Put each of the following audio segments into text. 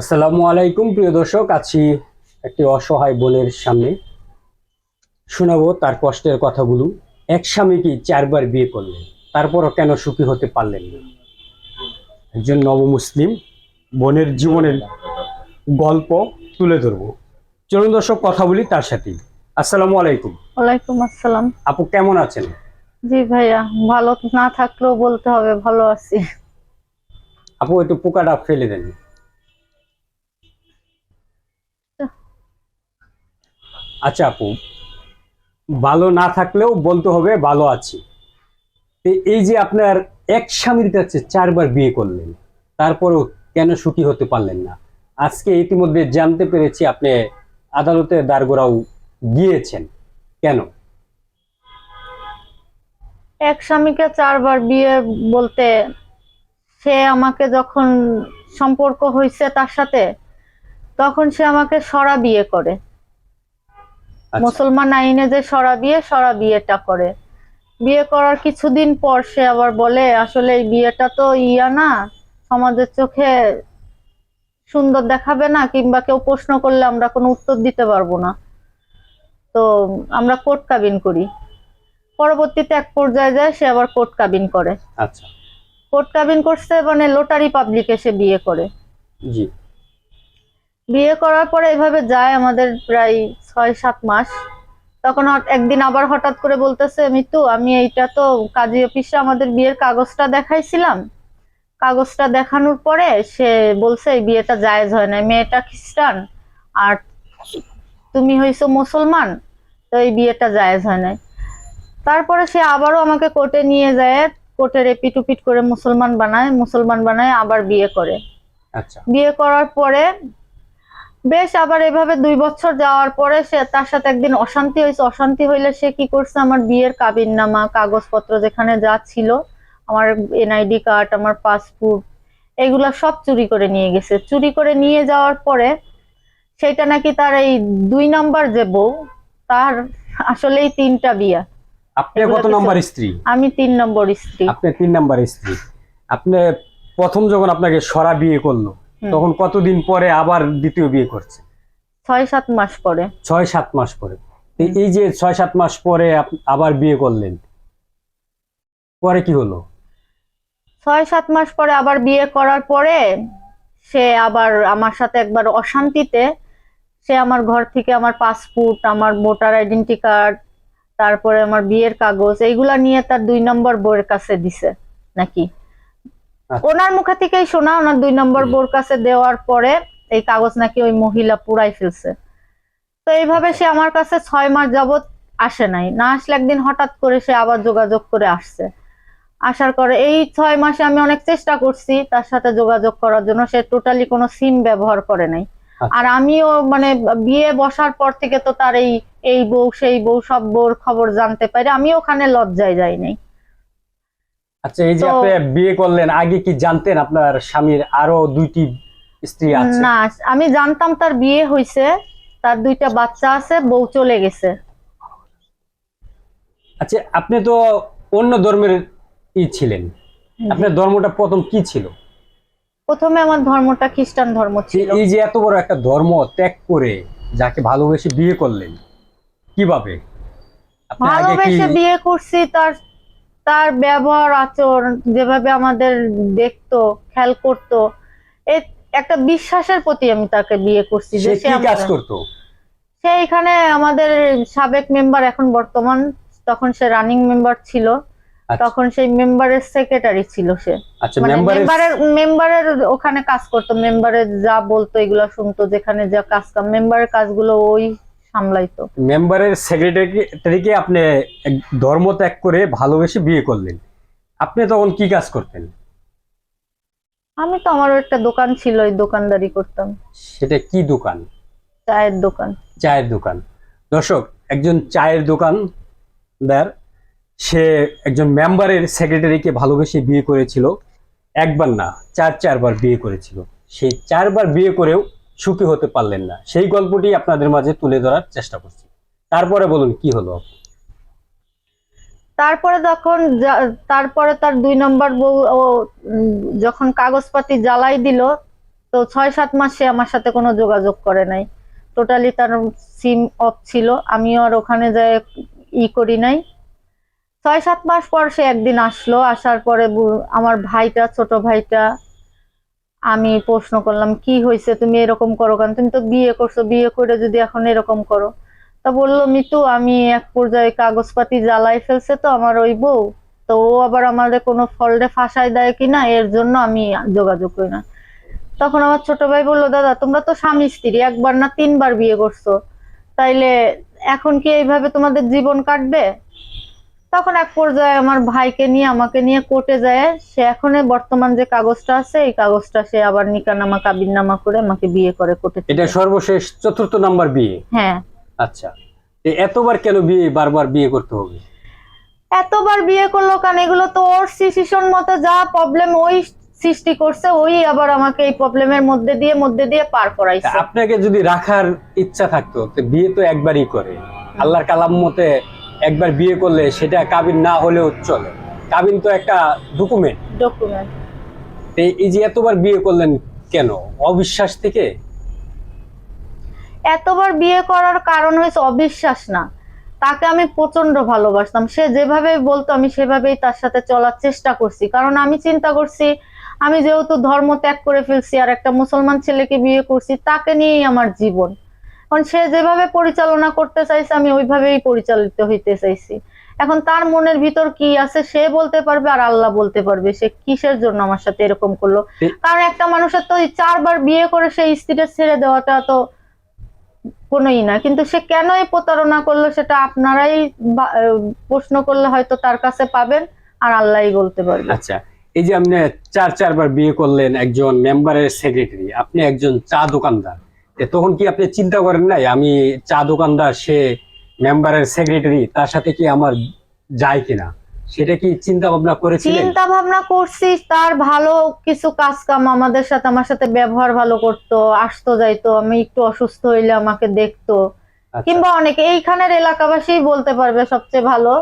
আসসালামু আলাইকুম প্রিয় দর্শক। আছি একটি অসহায় বোনের সামনে। শোনাবো তার কষ্টের কথাগুলো। এক স্বামীকে চারবার বিয়ে করলেন? তারপরও কেন সুখী হতে পারলেন না? একজন নবমুসলিম বোনের জীবনের গল্প তুলে ধরবো। চলুন দর্শক কথা বলি তার সাথে আসসালামু আলাইকুম। ওয়ালাইকুম আসসালাম। আপু কেমন আছেন? জি ভাইয়া ভালো না থাকলেও বলতে হবে ভালো আছি। আপু একটু পোকাটা ফেলে দেন। আচ্ছা আপু, ভালো না থাকলেও বলতে হবে ভালো আছি। এই যে আপনার এক স্বামীর কাছে চারবার বিয়ে করলেন, তারপরেও কেন সুখী হতে পারলেন না? আজকে ইতিমধ্যে জানতে পেরেছি আপনি আদালতে দাঁড়গোড়াও গিয়েছেন। কেন? এক স্বামীকে চারবার বিয়ে বলতে সে আমাকে যখন সম্পর্ক হয়েছে তার সাথে, তখন সে আমাকে সরা বিয়ে করে। মুসলমান আইনে যে সরা বিয়ে সরা বিয়েটা করে। বিয়ে করার কিছুদিন পর সে আবার বলে আসলে এই বিয়েটা তো ইয়া না সমাজের চোখে সুন্দর দেখাবে না কিংবা কেউ প্রশ্ন করলে আমরা কোনো উত্তর দিতে পারব না। তো আমরা কোর্ট কাবিন করি। পরবর্তীতে এক পর্যায়ে যায় সে আবার কোর্ট কাবিন করে। আচ্ছা। কোর্ট কাবিন করছে মানে লোটারি পাবলিকে সে বিয়ে করে। জি। বিয়ে করার পরে এভাবে যায় আমাদের প্রায় ছয় সাত মাস। তখন একদিন আবার হঠাৎ করে বলতেছে মিতু আমি এইটা তো কাজী অফিসে আমাদের বিয়ের কাগজটা দেখাইছিলাম। কাগজটা দেখানোর পরে সে বলছে এই বিয়েটা জায়েজ হয় না মেয়েটা খ্রিস্টান আর তুমি হইছো মুসলমান তো এই বিয়েটা জায়েজ হয় না তারপরে সে আবারও আমাকে কোর্টে নিয়ে যায় কোর্টের এপিট উপিট করে মুসলমান বানায় মুসলমান বানায় আবার বিয়ে করে। আচ্ছা। বিয়ে করার পরে বেশ আবার এভাবে দুই বছর যাওয়ার পরে সে তার সাথে একদিন অশান্তি হয়েছে। অশান্তি হইলে সে কি করছে? আমার বিয়ের কাবিন নামা কাগজপত্র যেখানে যা ছিল আমার এনআইডি কার্ড আমার পাসপোর্ট এগুলা সব চুরি করে নিয়ে গেছে। চুরি করে নিয়ে যাওয়ার পরে সেটা নাকি তার এই দুই নাম্বার যে বউ তার আসলেই তিনটা বিয়া। আপনি কত নম্বর স্ত্রী? আমি তিন নম্বর স্ত্রী। আপনি তিন নাম্বার স্ত্রী। আপনি প্রথম যখন আপনাকে সরা বিয়ে করল। তখন কতদিন পরে আবার দ্বিতীয় বিয়ে করছে? ছয় সাত মাস পরে। ছয় সাত মাস পরে। এই যে ছয় সাত মাস পরে আবার বিয়ে করলেন পরে কি হলো? ছয় সাত মাস পরে আবার বিয়ে করার পরে সে আবার আমার সাথে একবার অশান্তিতে সে আমার ঘর থেকে আমার পাসপোর্ট আমার ভোটার আইডেন্টি কার্ড তারপরে আমার বিয়ের কাগজ এইগুলা নিয়ে তার দুই নম্বর বউয়ের কাছে দিছে নাকি। ওনার মুখে থেকেই শোনা ওনার দুই নম্বর বোর কাছে দেওয়ার পরে এই কাগজ নাকি ওই মহিলা পুরাই ফেলছে। তো এইভাবে সে আমার কাছে ছয় মাস যাবত আসে নাই। না আসলে একদিন হঠাৎ করে সে আবার যোগাযোগ করে আসছে। আসার পরে এই ছয় মাসে আমি অনেক চেষ্টা করছি তার সাথে যোগাযোগ করার জন্য। সে টোটালি কোনো সিম ব্যবহার করে নাই। আচ্ছা। আর আমিও মানে বিয়ে বসার পর থেকে তো তার এই এই বউ সেই বউ সব বউর খবর জানতে পারি। আমি ওখানে লজ্জায় যাই নাই। আচ্ছা এই যে আপনি বিয়ে করলেন আগে কি জানতেন আপনার স্বামীর আরও দুইটি স্ত্রী আছে? না আমি জানতাম তার বিয়ে হয়েছে তার দুইটা বাচ্চা আছে বউ চলে গেছে। আচ্ছা আপনি তো অন্য ধর্মের ই ছিলেন। আপনার ধর্মটা প্রথম কি ছিল? প্রথমে আমার ধর্মটা খ্রিস্টান ধর্ম ছিল। এই যে এত বড় একটা ধর্ম ত্যাগ করে যাকে ভালোবেসে বিয়ে করলেন কীভাবে? ভালোবেসে বিয়ে করছি তার তার ব্যবহার আচরণ যেভাবে আমাদের দেখতো খেয়াল করতো একটা বিশ্বাসের প্রতি আমি তাকে বিয়ে করছি যে সে কাজ করতো? সে এখানে আমাদের সাবেক মেম্বার এখন বর্তমান তখন সে রানিং মেম্বার ছিল। আচ্ছা। তখন সেই মেম্বারের সেক্রেটারি ছিল সে। আচ্ছা মানে মেম্বারের মেম্বারের মেম্বারের ওখানে কাজ করতো মেম্বারের যা বলতো এগুলো শুনতো যেখানে যা কাজ কাম মেম্বারের কাজগুলো ওই সামলাইতো। মেম্বারের সেক্রেটারিকে আপনি ধর্ম ত্যাগ করে ভালোবেসে বিয়ে করলেন আপনি তখন কি কাজ করতেন? আমি তো আমারও একটা দোকান ছিল ওই দোকানদারি করতাম। সেটা কি দোকান? চায়ের দোকান। চায়ের দোকান। দর্শক একজন চায়ের দোকানদার সে একজন মেম্বারের সেক্রেটারিকে ভালোবেসে বিয়ে করেছিল একবার না চার চারবার বিয়ে করেছিল। সেই চারবার বিয়ে করেও সুখী হতে পারলেন না। সেই গল্পটি আপনাদের মাঝে তুলে ধরার চেষ্টা করছি। তারপরে বলুন, কি হলো? তারপরে যখন তারপরে তার দুই নম্বর বউ যখন কাগজপাতি জ্বালাই দিল, তো ছয় সাত মাস সে আমার সাথে কোনো যোগাযোগ করে নাই। টোটালি তার সিম অফ ছিল। আমিও আর ওখানে যাই ই করি নাই। ছয় সাত মাস পর সে একদিন আসলো। আসার পরে আমার ভাইটা, ছোট ভাইটা আমি প্রশ্ন করলাম, কি হয়েছে? তুমি এরকম করো কেন? তুমি তো বিয়ে করছ, বিয়ে করে যদি এখন এরকম করো? তা বলল, মিতু, আমি এক পর্যায়ে কাগজপাতি জ্বালাই ফেলছে তো আমার ওই বউ। তো ও আবার আমাদের কোনো ফল্টে ফাঁসায় দেয় কিনা, এর জন্য আমি যোগাযোগ করি না। তখন আমার ছোট ভাই বলল, দাদা, তোমরা তো স্বামী স্ত্রী, একবার না তিনবার বিয়ে করছ। তাইলে এখন কি এইভাবে তোমাদের জীবন কাটবে? তখন এক পর্যায়ে আমার ভাইকে নিয়ে আমাকে নিয়ে কোর্টে যায়। সে এখন বর্তমান যে কাগজটা আছে এই কাগজটা সে আবার নিকানামা কাবিননামা করে আমাকে বিয়ে করে কোর্টে এটা সর্বশেষ চতুর্থ নাম্বার বিয়ে? হ্যাঁ। আচ্ছা। এতবার কেন বিয়ে বারবার বিয়ে করতে হবে? এতবার বিয়ে করল কেন? এগুলো তো ওর সিচুয়েশন মতো যা প্রবলেম ওই সৃষ্টি করছে ওই আবার আমাকে এই প্রবলেমের মধ্যে দিয়ে মধ্যে দিয়ে পার করাইছে। আপনাকে যদি রাখার ইচ্ছা থাকতো তো বিয়ে তো একবারই করে। আল্লাহর কালাম মতে একবার বিয়ে করলে সেটা কাবিন না হলেও চলে। কাবিন তো একটা ডকুমেন্ট ডকুমেন্ট এই যে এতবার বিয়ে করলেন কেন? অবিশ্বাস থেকে? এতবার বিয়ে করার কারণ হয়েছে অবিশ্বাস না। তাকে আমি প্রচণ্ড ভালোবাসতাম। সে যেভাবে বলতো আমি সেভাবেই তার সাথে চলার চেষ্টা করছি। কারণ আমি চিন্তা করছি আমি যেহেতু ধর্ম ত্যাগ করে ফেলছি আর একটা মুসলমান ছেলেকে বিয়ে করছি তাকে নিয়েই আমার জীবন। এখন সে যেভাবে পরিচালনা করতে চাইছে আমি ওইভাবেই পরিচালিত হইতে চাইছি। এখন তার মনের ভিতর কি আছে সে বলতে পারবে আর আল্লাহ বলতে পারবে সে কিসের জন্য আমার সাথে এরকম করল? কারণ একটা মানুষের তো চারবার বিয়ে করে সেই স্ত্রীটা ছেড়ে দেওয়াটা তো কোনোই না। কিন্তু সে কেন এই প্রতারণা করল সেটা আপনারাই প্রশ্ন করলে হয়তো তার কাছে পাবেন আর আল্লাহই বলতে পারবে। আচ্ছা এই যে আপনি চার চারবার বিয়ে করলেন একজন মেম্বারের সেক্রেটারি আপনি একজন চা দোকানদার। তখন কি আপনি চিন্তা করেন নাই আমি চা দোকানদার সে মেম্বারের সেক্রেটারি তার সাথে কি আমার যায় কিনা? সেটা কি চিন্তা ভাবনা করেছিলেন? চিন্তা ভাবনা করছি তার ভালো কিছু কাজ কাম আমাদের সাথে আমার সাথে ব্যবহার ভালো করতো আসতো যাইতো আমি একটু অসুস্থ হইলে আমাকে দেখতো। আচ্ছা, কিংবা অনেক এইখানের এলাকাবাসী বলতে পারবে সবচেয়ে ভালো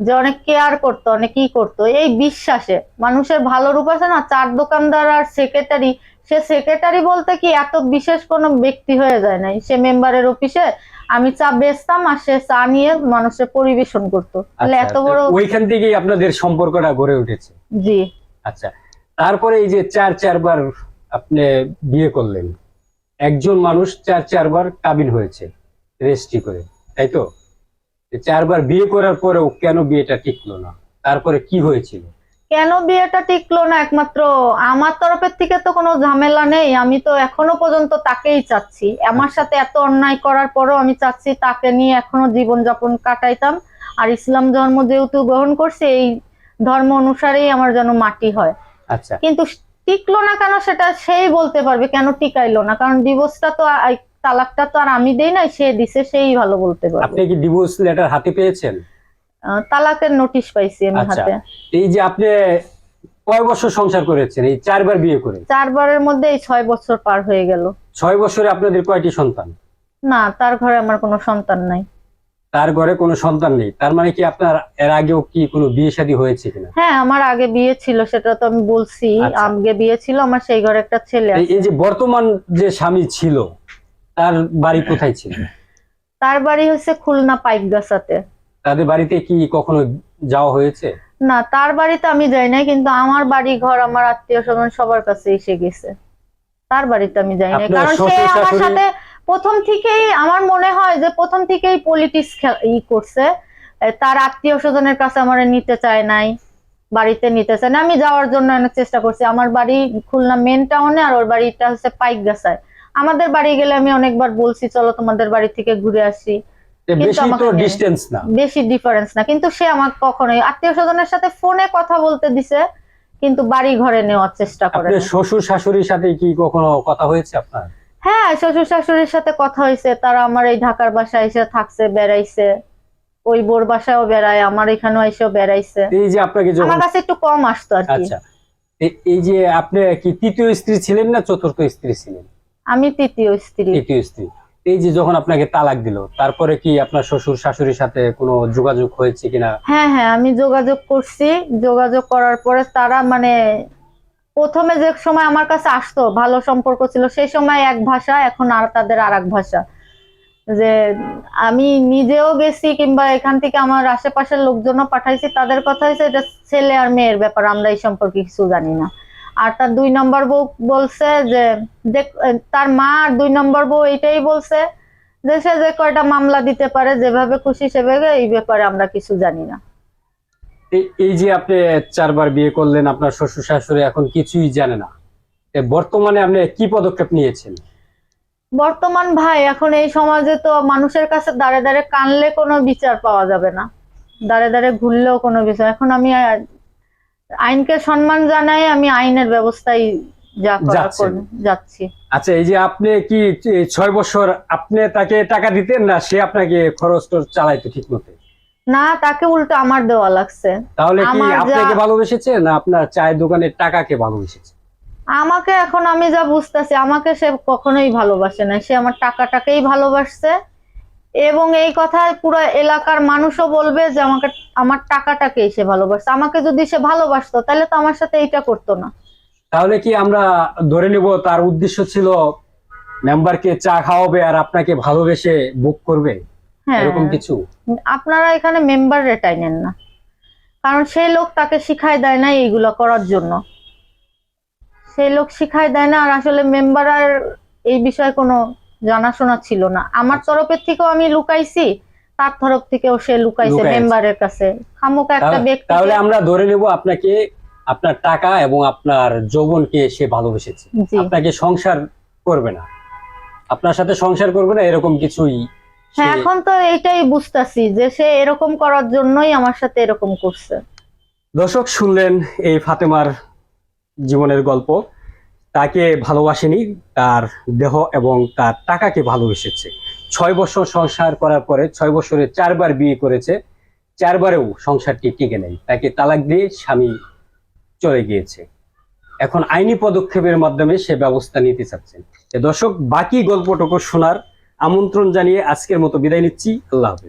যে অনেক কেয়ার করতো অনেক কি করতো। এই বিশ্বাসে মানুষের ভালো রূপ আছে না চার দোকানদার আর সেক্রেটারি সে সেক্রেটারি বলতে কি এত বিশেষ কোনো ব্যক্তি হয়ে যায় নাই। সে মেম্বারের অফিসে আমি চা বেচতাম আর সে চা নিয়ে মানুষের পরিবেশন করতো। তাহলে আচ্ছা, এত বড় ওইখান থেকেই আপনাদের সম্পর্কটা গড়ে উঠেছে। জি। আচ্ছা তারপরে এই যে চার চারবার আপনি বিয়ে করলেন একজন মানুষ চার চারবার কাবিন হয়েছে রেজিস্ট্রি করে তাই তো? চারবার বিয়ে করার পরেও কেন বিয়েটা টিকলো না? তারপরে কি হয়েছিল? কেন বিয়েটা টিকলো না একমাত্র? আমার তরফের থেকে তো কোনো ঝামেলা নেই। আমি তো এখনও পর্যন্ত তাকেই চাচ্ছি। আমার সাথে এত অন্যায় করার পরও আমি চাচ্ছি তাকে নিয়ে এখনও জীবন যাপন কাটাইতাম। আর ইসলাম ধর্ম যেহেতু গ্রহণ করছে এই ধর্ম অনুসারেই আমার যেন মাটি হয়। আচ্ছা। কিন্তু টিকলো না কেন সেটা সেই বলতে পারবে কেন টিকাইলো না? কারণ ডিভোর্সটা তো তালাকটা তো আর আমি দেই নাই সে দিছে সেই ভালো বলতে পারবে। আপনি কি ডিভোর্স লেটার হাতে পেয়েছেন? তালাকের নোটিশ পাইছি আমি আচ্ছা। হাতে। এই যে আপনি কয় বছর সংসার করেছেন? এই চারবার বিয়ে করে চারবারের মধ্যে এই ছয় বছর পার হয়ে গেল। ছয় বছরে আপনাদের কয়টি সন্তান? না তার ঘরে আমার কোনো সন্তান নাই। তার ঘরে কোনো সন্তান নেই। তার মানে কি আপনার এর আগেও কি কোনো বিয়ে শাদী হয়েছে কিনা? হ্যাঁ আমার আগে বিয়ে ছিল সেটা তো আমি বলছি। আচ্ছা। আগে বিয়ে ছিল আমার সেই ঘরে একটা ছেলে এই- আছে। এই যে বর্তমান যে স্বামী ছিল তার বাড়ি কোথায় ছিল? তার বাড়ি হচ্ছে খুলনা পাইকগাছাতে। তাদের বাড়িতে কি কখনো যাওয়া হয়েছে? না তার বাড়িতে আমি যাই নাই কিন্তু আমার বাড়ি ঘর আমার আত্মীয় স্বজন সবার কাছে এসে গেছে। তার বাড়িতে আমি যাই আপনার কারণ সে আমার সাথে প্রথম থেকেই আমার মনে হয় যে প্রথম থেকেই পলিটিক্স ই করছে। তার আত্মীয় স্বজনের কাছে আমার নিতে চায় নাই বাড়িতে নিতে চায় না আমি যাওয়ার জন্য অনেক চেষ্টা করছি। আমার বাড়ি খুলনা মেন টাউনে আর ওর বাড়িটা হচ্ছে পাইকগাছায়। আমাদের বাড়ি গেলে আমি অনেকবার বলছি চলো তোমাদের বাড়ি থেকে ঘুরে আসি। বেশি আমাকে তো নেয়। না। বেশি ডিফারেন্স না। কিন্তু সে আমাকে কখনোই আত্মীয় স্বজনের সাথে ফোনে কথা বলতে দিছে কিন্তু বাড়ি ঘরে নেওয়ার চেষ্টা করে শ্বশুর শাশুড়ির সাথে কি কখনো কথা হয়েছে আপনার? হ্যাঁ শ্বশুর শাশুড়ির সাথে কথা হয়েছে। তারা আমার এই ঢাকার বাসায় এসে থাকছে বেড়াইছে। ওই বোর বাসায়ও বেড়ায় আমার এখানেও এসেও বেড়াইছে। এই যে আপনাকে আমার কাছে একটু কম আসতো আর কি। আচ্ছা। এই যে আপনি কি তৃতীয় স্ত্রী ছিলেন না চতুর্থ স্ত্রী ছিলেন? আমি তৃতীয় স্ত্রী। তৃতীয় স্ত্রী। এই যে যখন আপনাকে তালাক দিল, তারপরে কি আপনার শ্বশুর শাশুড়ির সাথে কোনো যোগাযোগ হয়েছে কিনা? হ্যাঁ হ্যাঁ আমি যোগাযোগ করছি। যোগাযোগ করার পরে তারা মানে প্রথমে যে সময় আমার কাছে আসতো, ভালো সম্পর্ক ছিল, সেই সময় এক ভাষা, এখন আর তাদের আর এক ভাষা। যে আমি নিজেও গেছি কিংবা এখান থেকে আমার আশেপাশের লোকজনও পাঠাইছি, তাদের কথা হয়েছে এটা ছেলে আর মেয়ের ব্যাপার, আমরা এই সম্পর্কে কিছু জানি না। আর তার দুই নম্বর বউ বলছে যে তার মা আর দুই নম্বর বউ এইটাই বলছে যে সে যে কয়টা মামলা দিতে পারে যেভাবে খুশি সেভাবে এই ব্যাপারে আমরা কিছু জানি না। এই যে আপনি চারবার বিয়ে করলেন আপনার শ্বশুর শাশুড়ি এখন কিছুই জানে না। বর্তমানে আপনি কি পদক্ষেপ নিয়েছেন? বর্তমান ভাই এখন এই সমাজে তো মানুষের কাছে দাঁড়ে দাঁড়ে কানলে কোনো বিচার পাওয়া যাবে না। দাঁড়ে দাঁড়ে ঘুরলেও কোনো বিচার। এখন আমি আইনকে সম্মান জানাই আমি আইনের ব্যবস্থায় যা যাচ্ছি। আচ্ছা এই যে আপনি কি ছয় বছর আপনি তাকে টাকা দিতেন না? সে আপনাকে খরচ চালাইতো ঠিক মতো না তাকে উল্টো আমার দেওয়া লাগছে। তাহলে কি আপনাকে ভালোবেসেছে না আপনার চায়ের দোকানের টাকাকে ভালোবেসেছে? আমাকে এখন আমি যা বুঝতেছি আমাকে সে কখনোই ভালোবাসে না। সে আমার টাকাটাকেই ভালোবাসছে। এবং এই কথা পুরো এলাকার মানুষও বলবে যে আমাকে আমার টাকাটাকে সে ভালোবাসছে আমাকে যদি সে ভালোবাসতো তাহলে তো আমার সাথে এইটা করতো না। তাহলে কি আমরা ধরে নেব তার উদ্দেশ্য ছিল মেম্বারকে চা খাওয়াবে আর আপনাকে ভালোবেসে বুক করবে? হ্যাঁ। এরকম কিছু? আপনারা এখানে মেম্বার রেটাই নেন না। কারণ সেই লোক তাকে শিখাই দেয় না এইগুলো করার জন্য। সেই লোক শিখাই দেয় না আর আসলে মেম্বার আর এই বিষয়ে কোনো জানাশোনা ছিল না। আমার তরফের থেকেও আমি লুকাইছি তার তরফ থেকেও সে লুকাইছে লুকাইছে। মেম্বারের কাছে। খামোকা একটা ব্যক্তি তাহলে আমরা ধরে নেব আপনাকে আপনার টাকা এবং আপনার যৌবনকে সে ভালোবেসেছে। আপনাকে সংসার করবে না। আপনার সাথে সংসার করবে না এরকম কিছুই হ্যাঁ এখন তো এটাই বুঝতাছি যে সে এরকম করার জন্যই আমার সাথে এরকম করছে। দর্শক শুনলেন এই ফাতেমার জীবনের গল্প। তাকে ভালোবাসেনি, তার দেহ এবং তার টাকাকে ভালোবেসেছে। ছয় বছর সংসার করার পরে ছয় বছরে চারবার বিয়ে করেছে, চারবারেও সংসারটি টিকে নেই। তাকে তালাক দিয়ে স্বামী চলে গিয়েছে। এখন আইনি পদক্ষেপের মাধ্যমে সে ব্যবস্থা নিতে চাচ্ছেন। দর্শক, বাকি গল্পটুকু শোনার আমন্ত্রণ জানিয়ে আজকের মতো বিদায় নিচ্ছি। আল্লাহ হাফিজ।